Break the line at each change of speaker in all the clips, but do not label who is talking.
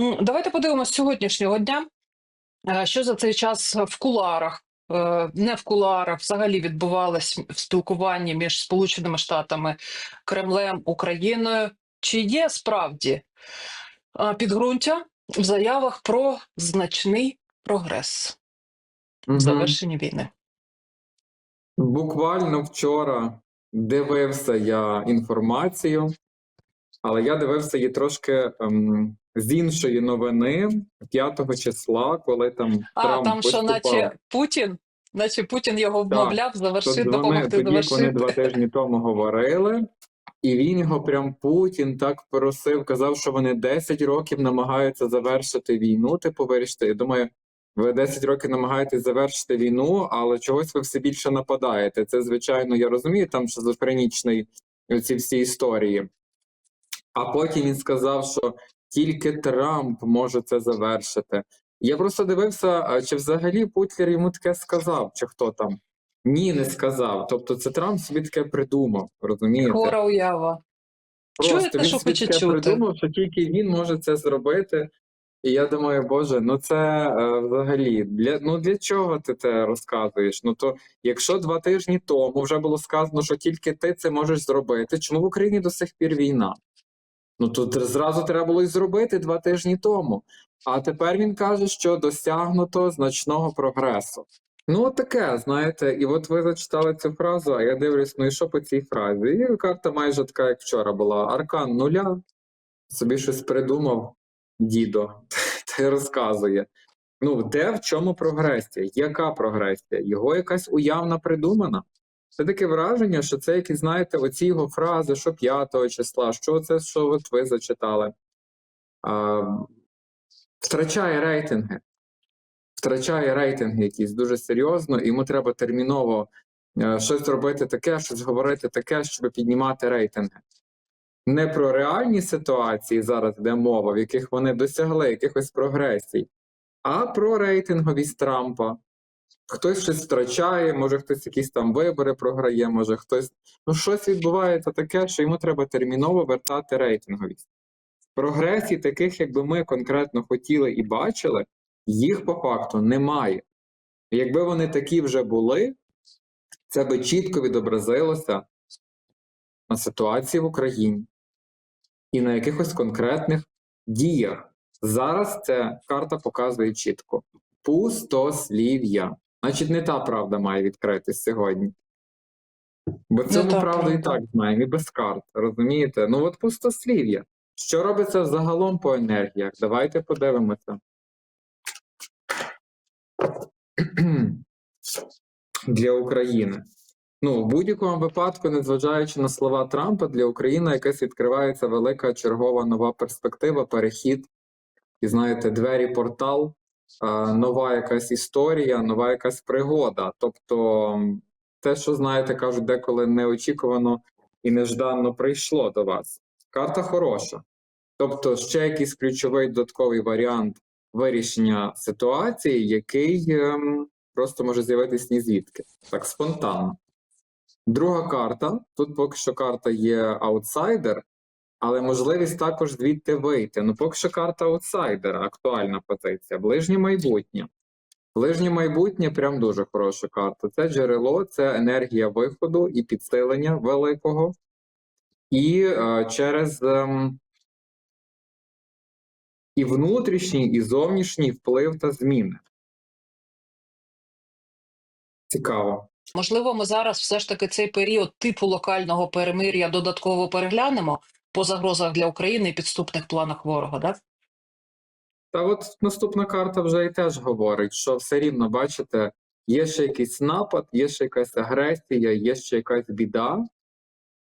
Давайте подивимося сьогоднішнього дня. Е, Що за цей час в кулуарах, е, не в кулуарах, взагалі відбувалось в спілкуванні між Сполученими Штатами, Кремлем, Україною? Чи є справді е, підґрунтя в заявах про значний прогрес в завершенні війни?
Буквально вчора дивився я інформацію, але я дивився її трошки ем, з іншої новини 5 числа, коли там
А
Трамп
там що,
виступав.
наче Путін, наче Путін його вмовляв завершити, допомогти
тоді, як вони два тижні тому говорили, і він його прям Путін так просив, казав, що вони 10 років намагаються завершити війну, типу вирішити. Я думаю, ви 10 років намагаєтесь завершити війну, але чогось ви все більше нападаєте. Це, звичайно, я розумію, там шизофренічний ці всі історії. А потім він сказав, що тільки Трамп може це завершити. Я просто дивився, чи взагалі Путлер йому таке сказав, чи хто там. Ні, не сказав. Тобто це Трамп собі таке придумав, розумієте?
Хора уява.
Просто
Чуєте,
він
що
собі таке
чути?
придумав, що тільки він може це зробити. І я думаю, Боже, ну це е, взагалі для ну для чого ти це розказуєш? Ну то якщо два тижні тому вже було сказано, що тільки ти це можеш зробити, чому в Україні до сих пір війна? Ну тут зразу треба було і зробити два тижні тому. А тепер він каже, що досягнуто значного прогресу. Ну, таке, знаєте, і от ви зачитали цю фразу, а я дивлюсь, ну і що по цій фразі? І карта майже така, як вчора була. Аркан нуля, собі щось придумав, дідо, та й розказує. Ну, де в чому прогресія? Яка прогресія? Його якась уявна придумана. Це таке враження, що це якісь, знаєте, оці його фрази, що 5 числа, що це, що от ви зачитали. А, втрачає рейтинги. Втрачає рейтинги якісь дуже серйозно, і йому треба терміново е, щось робити таке, щось говорити таке, щоб піднімати рейтинги. Не про реальні ситуації зараз йде мова, в яких вони досягли якихось прогресій, а про рейтинговість Трампа. Хтось щось втрачає, може хтось якісь там вибори програє, може хтось. Ну, щось відбувається таке, що йому треба терміново вертати рейтинговість. Прогресій, таких, якби ми конкретно хотіли і бачили, їх по факту немає. Якби вони такі вже були, це би чітко відобразилося на ситуації в Україні і на якихось конкретних діях. Зараз ця карта показує чітко: пустослів'я. Значить, не та правда має відкритись сьогодні. Бо цьому
та
правду і так знаємо, і без карт, розумієте? Ну от пустослів'я. Що робиться загалом по енергіях? Давайте подивимося. Для України. Ну, в будь-якому випадку, незважаючи на слова Трампа, для України якась відкривається велика чергова нова перспектива, перехід, і знаєте, двері портал, нова якась історія, нова якась пригода. Тобто, те, що знаєте, кажуть, деколи неочікувано і нежданно прийшло до вас. Карта хороша. Тобто, ще якийсь ключовий додатковий варіант вирішення ситуації, який ем, просто може з'явитись ні звідки. Так, спонтанно. Друга карта. Тут поки що карта є аутсайдер, але можливість також звідти вийти. Ну, поки що карта аутсайдера, актуальна позиція. Ближнє майбутнє. Ближнє майбутнє прям дуже хороша карта. Це джерело, це енергія виходу і підсилення великого. І е, через ем, і внутрішній, і зовнішній вплив та зміни. Цікаво.
Можливо, ми зараз все ж таки цей період типу локального перемир'я додатково переглянемо по загрозах для України і підступних планах ворога, так?
Та от наступна карта вже і теж говорить, що все рівно, бачите, є ще якийсь напад, є ще якась агресія, є ще якась біда.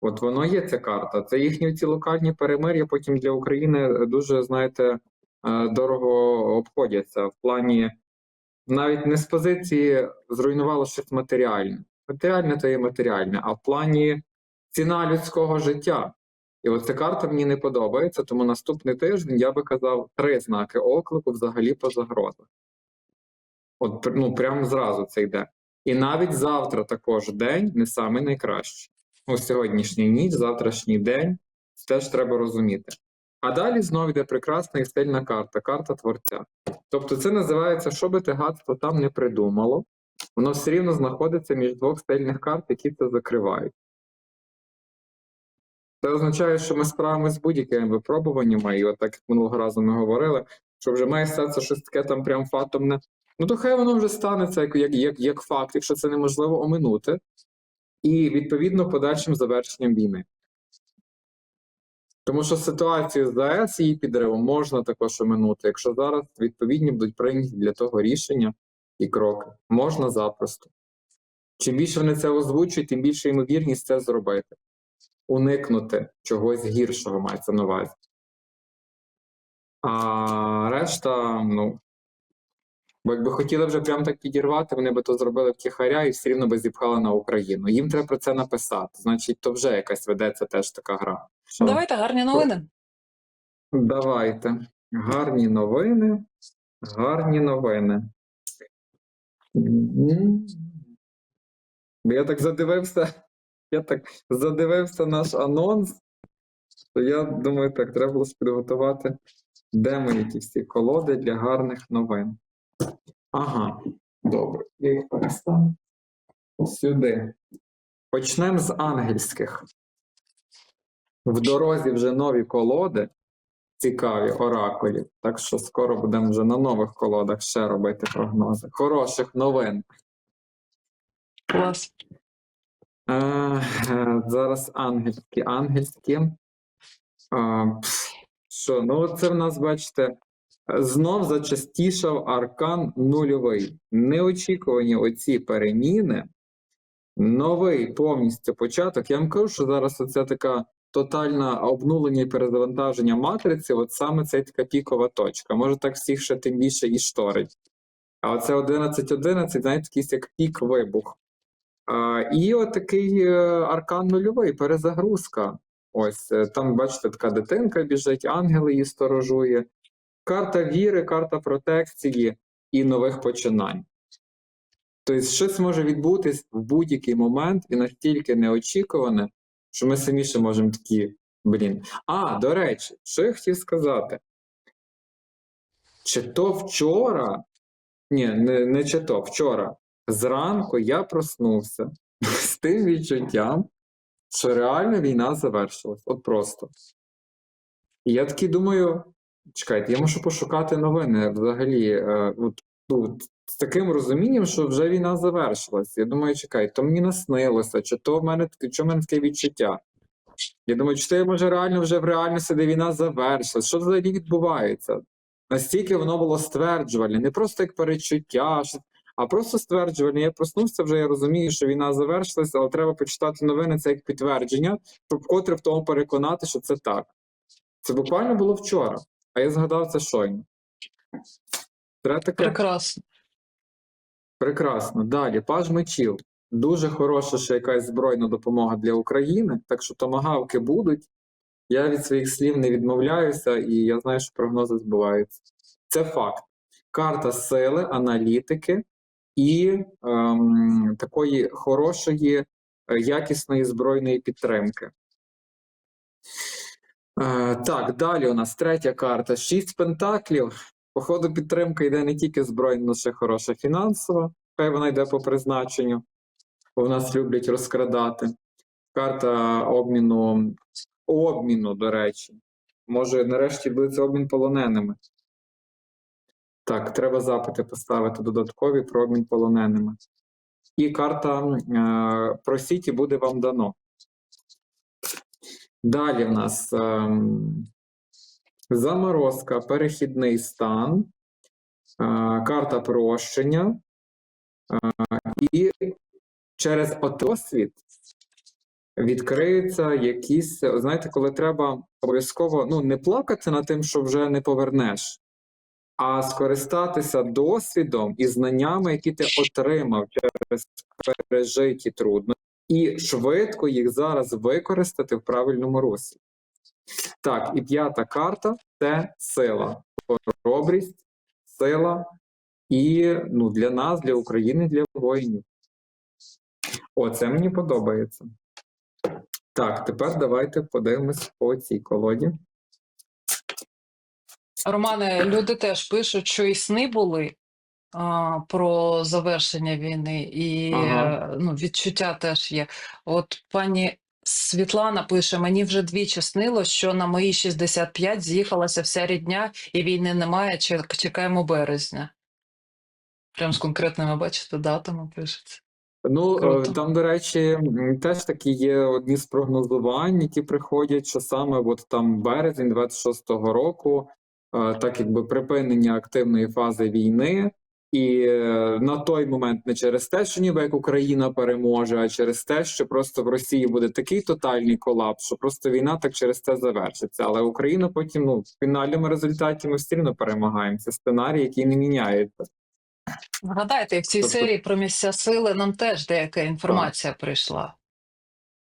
От воно є ця карта. Це їхні ці локальні перемир'я потім для України дуже, знаєте, е, дорого обходяться. В плані навіть не з позиції зруйнувало щось матеріальне. Матеріальне то є матеріальне, а в плані ціна людського життя. І оця карта мені не подобається, тому наступний тиждень я би казав три знаки оклику взагалі по загрозах. От ну, прямо зразу це йде. І навіть завтра також день не самий найкращий. Ну, сьогоднішній ніч, завтрашній день, це теж треба розуміти. А далі знову йде прекрасна і стильна карта, карта творця. Тобто це називається, що би ти гадство там не придумало, воно все рівно знаходиться між двох стильних карт, які це закривають. Це означає, що ми справимося з будь-якими випробуваннями, і от так як минулого разу ми говорили, що вже має статися щось таке там прям фатомне. Ну то хай воно вже станеться як, як, як, як факт, якщо це неможливо оминути, і відповідно подальшим завершенням війни. Тому що ситуацію з ЗАЕС і її підривом можна також оминути, якщо зараз відповідні будуть прийняті для того рішення і кроки. Можна запросто. Чим більше вони це озвучують, тим більше ймовірність це зробити. Уникнути чогось гіршого мається на увазі. А решта, ну. Бо якби хотіли вже прям так підірвати, вони би то зробили втіхаря і все рівно би зіпхали на Україну. Їм треба про це написати. Значить, то вже якась ведеться теж така гра. Що?
Давайте гарні новини.
Давайте. Гарні новини. Гарні новини. Я так задивився. Я так задивився наш анонс. То я думаю, так, треба було підготувати, де мої ті всі колоди для гарних новин. Ага, добре. Я їх перестану. Сюди. Почнемо з ангельських. В дорозі вже нові колоди, цікаві оракулів. Так що скоро будемо вже на нових колодах ще робити прогнози. Хороших новин.
Клас.
Е, зараз ангельські. Ангельські. Пф, що, ну це в нас, бачите, знов зачастішав аркан нульовий. Неочікувані оці переміни. Новий повністю початок. Я вам кажу, що зараз оця така тотальне обнулення і перезавантаження матриці, от саме це така пікова точка. Може так всіх ще тим більше і шторить. А оце 11.11, знаєте, якийсь як пік вибух. І от такий е, аркан нульовий, перезагрузка. Ось е, там, бачите, така дитинка біжить, ангел її сторожує. Карта віри, карта протекції і нових починань. Тобто, щось може відбутись в будь-який момент і настільки неочікуване, що ми самі ще можемо такі. Блін. А, до речі, що я хотів сказати? Чи то вчора, ні, не, не чи то, вчора, зранку я проснувся з тим відчуттям, що реально війна завершилась. От просто. І я такий думаю: чекайте, я можу пошукати новини взагалі. Е, от, ну, з таким розумінням, що вже війна завершилась. Я думаю, чекай, то мені наснилося, чи то в мене що в мене таке відчуття. Я думаю, чи я може реально вже в реальності, де війна завершилась? Що взагалі відбувається? Настільки воно було стверджувальне, не просто як перечуття, що- а просто стверджувальне. Я проснувся вже, я розумію, що війна завершилася, але треба почитати новини це як підтвердження, щоб вкотре в тому переконати, що це так. Це буквально було вчора, а я згадав це щойно. Треба таке.
Прекрасно.
Прекрасно. Далі, паж мечів. Дуже хороша ще якась збройна допомога для України, так що томагавки будуть. Я від своїх слів не відмовляюся, і я знаю, що прогнози збуваються. Це факт. Карта сили, аналітики і ем, такої хорошої, е, якісної збройної підтримки. Е, так, далі у нас третя карта. Шість пентаклів. Походу, підтримка йде не тільки збройна, але ще хороша фінансова. Хай вона йде по призначенню, бо в нас люблять розкрадати. Карта обміну, обміну, до речі. Може, нарешті буде це обмін полоненими. Так, треба запити поставити додаткові про обмін полоненими. І карта е, просіть і буде вам дано. Далі в нас ем, заморозка, перехідний стан, е, карта прощення. І через досвід відкриються якісь, знаєте, коли треба обов'язково ну, не плакати над тим, що вже не повернеш, а скористатися досвідом і знаннями, які ти отримав через пережиті трудно, і швидко їх зараз використати в правильному руслі. Так, і п'ята карта це сила, хоробрість, сила і ну, для нас, для України, для воїнів. О, це мені подобається. Так, тепер давайте подивимось по цій колоді.
Романе, люди теж пишуть, що і сни були а, про завершення війни, і
Ага.
е, ну, відчуття теж є. От пані Світлана пише: мені вже двічі снило, що на мої 65 з'їхалася вся рідня, і війни немає. Чекаємо березня. Прям з конкретними, бачите, датами пишеться.
Ну, е,
Круто.
там, до речі, теж такі є одні з прогнозувань, які приходять, що саме от там березень 26-го року, так якби припинення активної фази війни, і е, на той момент не через те, що ніби як Україна переможе, а через те, що просто в Росії буде такий тотальний колапс, що просто війна так через це завершиться. Але Україна потім, ну, в фінальному результаті ми все рівно перемагаємо. Це сценарій, який не міняється.
Згадайте, в цій
Тобто-
серії про місця сили нам теж деяка інформація прийшла,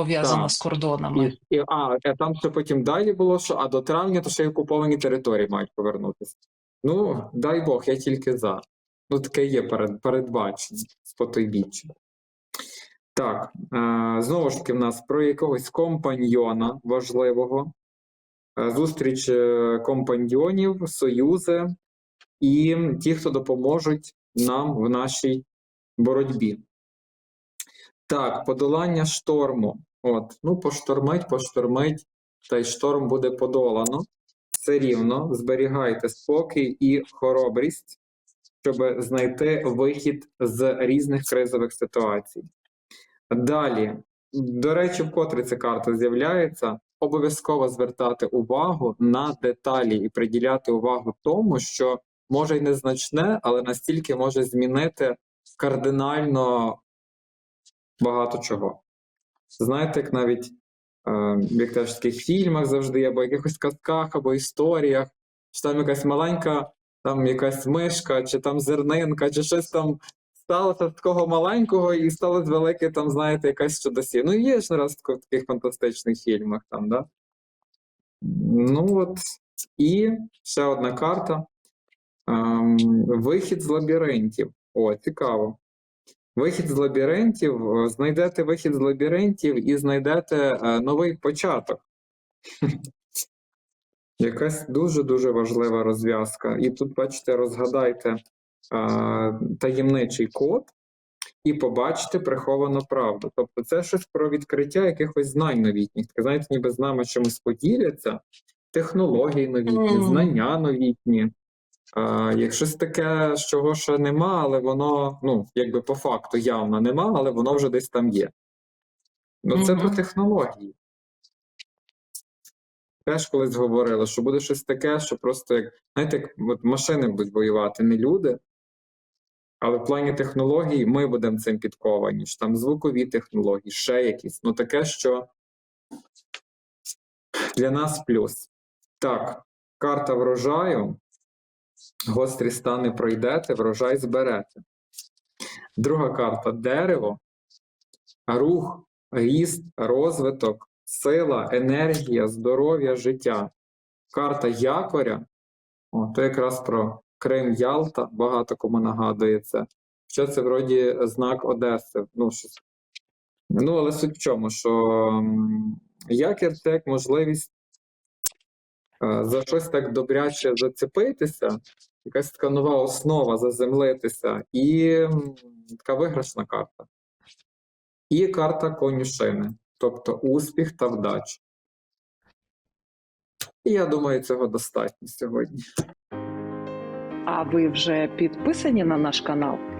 пов'язана з кордонами.
І, і, а, е, там ще потім далі було, що а до травня то ще й окуповані території мають повернутися. Ну, дай Бог, я тільки за. Ну, таке є перед, передбачення з потойбіччя. Так, е, знову ж таки, в нас про якогось компаньйона важливого. Е, зустріч е, компаньйонів, союзи і ті, хто допоможуть нам в нашій боротьбі. Так, подолання шторму. От, ну, поштормить, поштормить, та й шторм буде подолано. Все рівно зберігайте спокій і хоробрість, щоб знайти вихід з різних кризових ситуацій. Далі, до речі, вкотре ця карта з'являється, обов'язково звертати увагу на деталі і приділяти увагу тому, що може й незначне, але настільки може змінити кардинально багато чого. Знаєте, як навіть е, як теж в таких фільмах завжди, або якихось казках, або історіях, що там якась маленька, там якась мишка, чи там зернинка, чи щось там сталося з такого маленького і сталося велике, там, знаєте, якась чудосі. Ну, є ж не раз в таких фантастичних фільмах там, да? Ну от. І ще одна карта. Ем, вихід з лабіринтів. О, цікаво. Вихід з лабіринтів, е, знайдете вихід з лабіринтів і знайдете е, новий початок. Якась дуже-дуже важлива розв'язка. І тут, бачите, розгадайте е, таємничий код і побачите приховану правду. Тобто це щось про відкриття якихось знань новітніх. Таке, знаєте, ніби з нами чимось поділяться, технології новітні, знання новітні. А, як щось таке, з чого ще нема, але воно, ну, якби по факту явно нема, але воно вже десь там є. Ну, це про технології. Теж колись говорили, що буде щось таке, що просто як, знаєте, як от машини будуть воювати, не люди. Але в плані технологій ми будемо цим підковані. Що там звукові технології, ще якісь. Ну таке, що для нас плюс. Так, карта врожаю. Гострі стани пройдете, врожай зберете. Друга карта дерево, рух, ріст, розвиток, сила, енергія, здоров'я, життя. Карта якоря. О, то якраз про Крим Ялта, багато кому нагадує це. Що це вроді знак Одеси. Ну, ну але суть в чому, що якір це як можливість за щось так добряче зацепитися, якась така нова основа заземлитися, і така виграшна карта. І карта конюшини, тобто успіх та вдача. І я думаю, цього достатньо сьогодні.
А ви вже підписані на наш канал?